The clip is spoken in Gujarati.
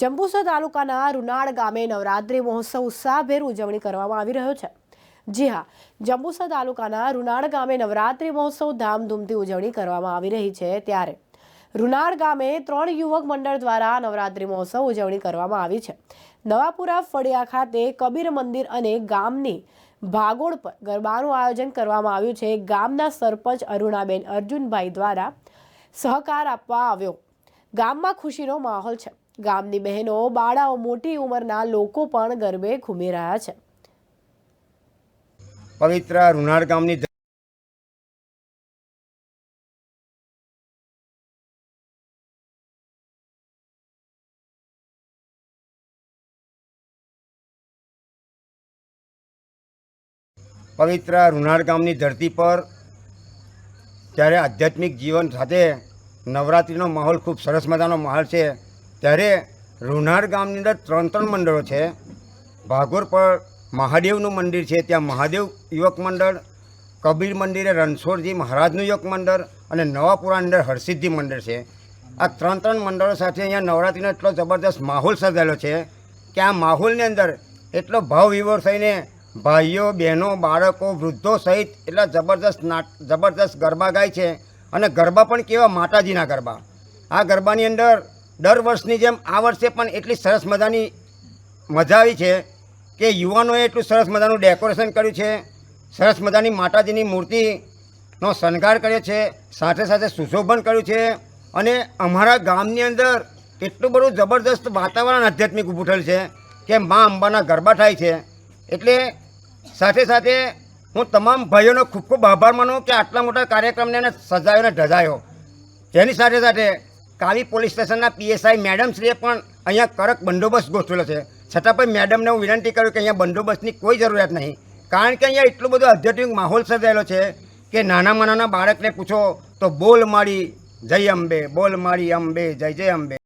જંબુસર તાલુકાના રૂનાળ ગામે નવરાત્રિ મહોત્સવ ઉત્સાહભેર ઉજવણી કરવામાં આવી રહ્યો છે. જી હા, જંબુસર તાલુકાના રૂનાળ ગામે નવરાત્રિ મહોત્સવ ધામધૂમથી ઉજવણી કરવામાં આવી રહી છે ત્યારે રૂનાળ ગામે ત્રણ યુવક મંડળ દ્વારા નવરાત્રિ મહોત્સવ ઉજવણી કરવામાં આવી છે. નવાપુરા ફળિયા ખાતે કબીર મંદિર અને ગામની ભાગોળ પર ગરબાનું આયોજન કરવામાં આવ્યું છે. ગામના સરપંચ અરુણાબેન અર્જુનભાઈ દ્વારા સહકાર આપવા આવ્યો. ગામમાં ખુશીનો માહોલ છે. ગામની બહેનો, બાળાઓ મોટી ઉંમરના લોકો પણ ગરબે ઘૂમી રહ્યા છે. પવિત્ર રૂનાળ ગામની પવિત્ર રૂનાળ ગામની ધરતી પર ત્યારે આધ્યાત્મિક જીવન સાથે નવરાત્રિનો માહોલ ખૂબ સરસ મજાનો માહોલ છે. ત્યારે રૂનાર ગામની અંદર ત્રણ ત્રણ મંડળો છે. ભાગોર પર મહાદેવનું મંદિર છે, ત્યાં મહાદેવ યુવક મંડળ, કબીર મંદિરે રણછોડજી મહારાજનું યુવક મંડળ અને નવાપુરાની અંદર હરસિદ્ધિ મંદિર છે. આ ત્રણ ત્રણ મંડળો સાથે અહીંયા નવરાત્રિનો એટલો જબરદસ્ત માહોલ સર્જાયેલો છે કે આ માહોલની અંદર એટલો ભાવ વિવર થઈને ભાઈઓ, બહેનો, બાળકો, વૃદ્ધો સહિત એટલા જબરદસ્ત નાટ જબરદસ્ત ગરબા ગાય છે. અને ગરબા પણ કેવા માતાજીના ગરબા. આ ગરબાની અંદર દર વર્ષની જેમ આ વર્ષે પણ એટલી સરસ મજાની મજા આવી છે કે યુવાનોએ એટલું સરસ મજાનું ડેકોરેશન કર્યું છે. સરસ મજાની માતાજીની મૂર્તિનો શણગાર કર્યો છે. સાથે સાથે સુશોભન કર્યું છે. અને અમારા ગામની અંદર એટલું બધું જબરદસ્ત વાતાવરણ આધ્યાત્મિક ઊભું થયેલ છે કે મા અંબાના ગરબા થાય છે. એટલે સાથે સાથે હું તમામ ભાઈઓનો ખૂબ ખૂબ આભાર માનું કે આટલા મોટા કાર્યક્રમને સજાયો અને ઢજાયો તેની સાથે સાથે કાવી પોલીસ સ્ટેશનના પીએસઆઈ મેડમશ્રીએ પણ અહીંયા કડક બંદોબસ્ત ગોઠવેલો છે. છતાં પણ મેડમને હું વિનંતી કરું કે અહીંયા બંદોબસ્તની કોઈ જરૂરિયાત નહીં. કારણ કે અહીંયા એટલો બધો આધ્યાત્મિક માહોલ સર્જાયેલો છે કે નાના નાના બાળકને પૂછો તો બોલ મારી જય અંબે, બોલ મારી અંબે, જય જય અંબે.